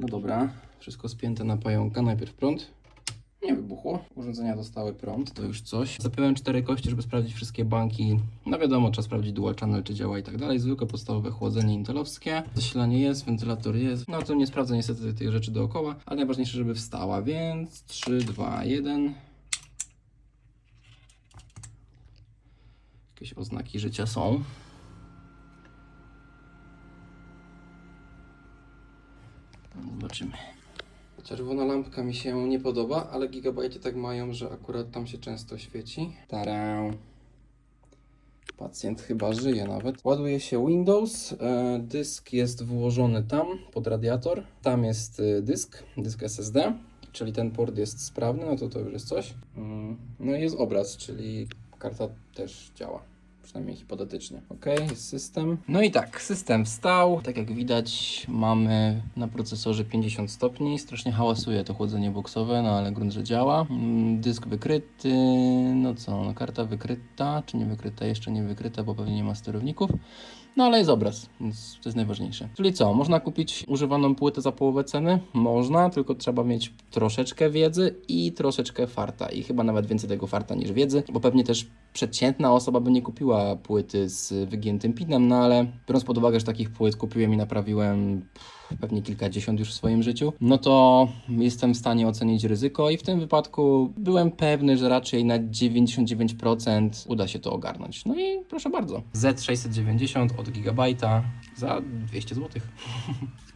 No dobra, wszystko spięte na pająka. Najpierw prąd. Nie wybuchło. Urządzenia dostały prąd, to już coś. Zapiąłem cztery kości, żeby sprawdzić wszystkie banki. No wiadomo, trzeba sprawdzić dual channel, czy działa i tak dalej. Zwykłe podstawowe chłodzenie intelowskie. Zasilanie jest, wentylator jest. No to nie sprawdzę niestety tych rzeczy dookoła, ale najważniejsze, żeby wstała, więc 3, 2, 1. Jakieś oznaki życia są. Zobaczymy. Czerwona lampka mi się nie podoba, ale gigabajty tak mają, że akurat tam się często świeci. Tarę. Pacjent chyba żyje nawet. Ładuje się Windows. e, Dysk jest włożony tam pod radiator. Tam jest e, dysk, dysk SSD, czyli ten port jest sprawny, no to to już jest coś. Mm, No i jest obraz, czyli karta też działa. Przynajmniej hipotetycznie. Ok, jest system. No i tak, system wstał. Tak jak widać, mamy na procesorze 50 stopni. Strasznie hałasuje to chłodzenie boksowe, no ale grunt, że działa. Mm, Dysk wykryty. No co, no karta wykryta, czy nie wykryta? Jeszcze nie wykryta, bo pewnie nie ma sterowników. No ale jest obraz, więc to jest najważniejsze. Czyli co, można kupić używaną płytę za połowę ceny? Można, tylko trzeba mieć troszeczkę wiedzy i troszeczkę farta. I chyba nawet więcej tego farta niż wiedzy, bo pewnie też przeciętna osoba by nie kupiła płyty z wygiętym pinem, no ale biorąc pod uwagę, że takich płyt kupiłem i naprawiłem pewnie kilkadziesiąt już w swoim życiu, no to jestem w stanie ocenić ryzyko i w tym wypadku byłem pewny, że raczej na 99% uda się to ogarnąć. No i proszę bardzo. Z690 od Gigabajta za 200 zł.